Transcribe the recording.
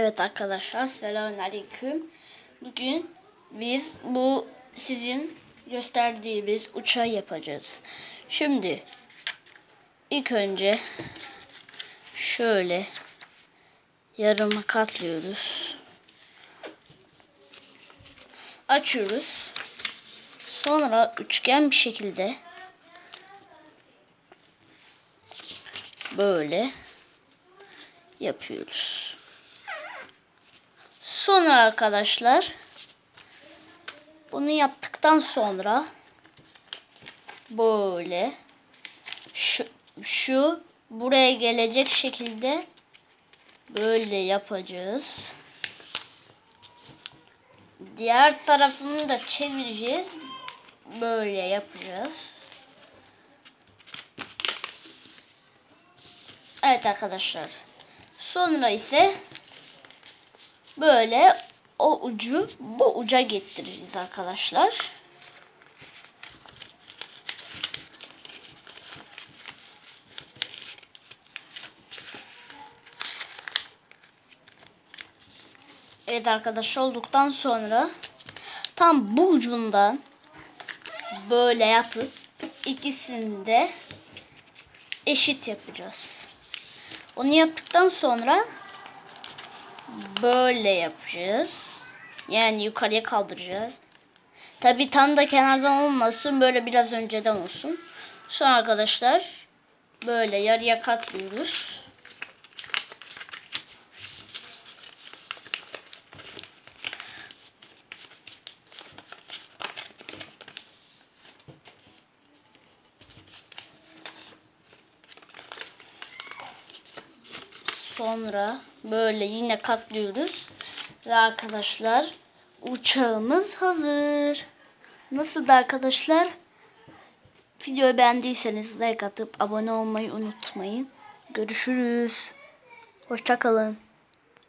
Evet arkadaşlar selamünaleyküm. Bugün biz bu sizin gösterdiğimiz uçağı yapacağız. Şimdi ilk önce şöyle yarıma katlıyoruz. Açıyoruz. Sonra üçgen bir şekilde böyle yapıyoruz. Sonra arkadaşlar bunu yaptıktan sonra böyle şu, şu buraya gelecek şekilde böyle yapacağız. Diğer tarafını da çevireceğiz. Böyle yapacağız. Evet arkadaşlar. Sonra ise böyle o ucu bu uca getireceğiz arkadaşlar. Evet arkadaşlar olduktan sonra tam bu ucundan böyle yapıp ikisini de eşit yapacağız. Onu yaptıktan sonra böyle yapacağız. Yani yukarıya kaldıracağız. Tabi tam da kenardan olmasın. Böyle biraz önceden olsun. Sonra arkadaşlar böyle yarıya katlıyoruz. Sonra böyle yine katlıyoruz. Ve arkadaşlar uçağımız hazır. Nasıl da arkadaşlar? Videoyu beğendiyseniz like atıp abone olmayı unutmayın. Görüşürüz. Hoşçakalın.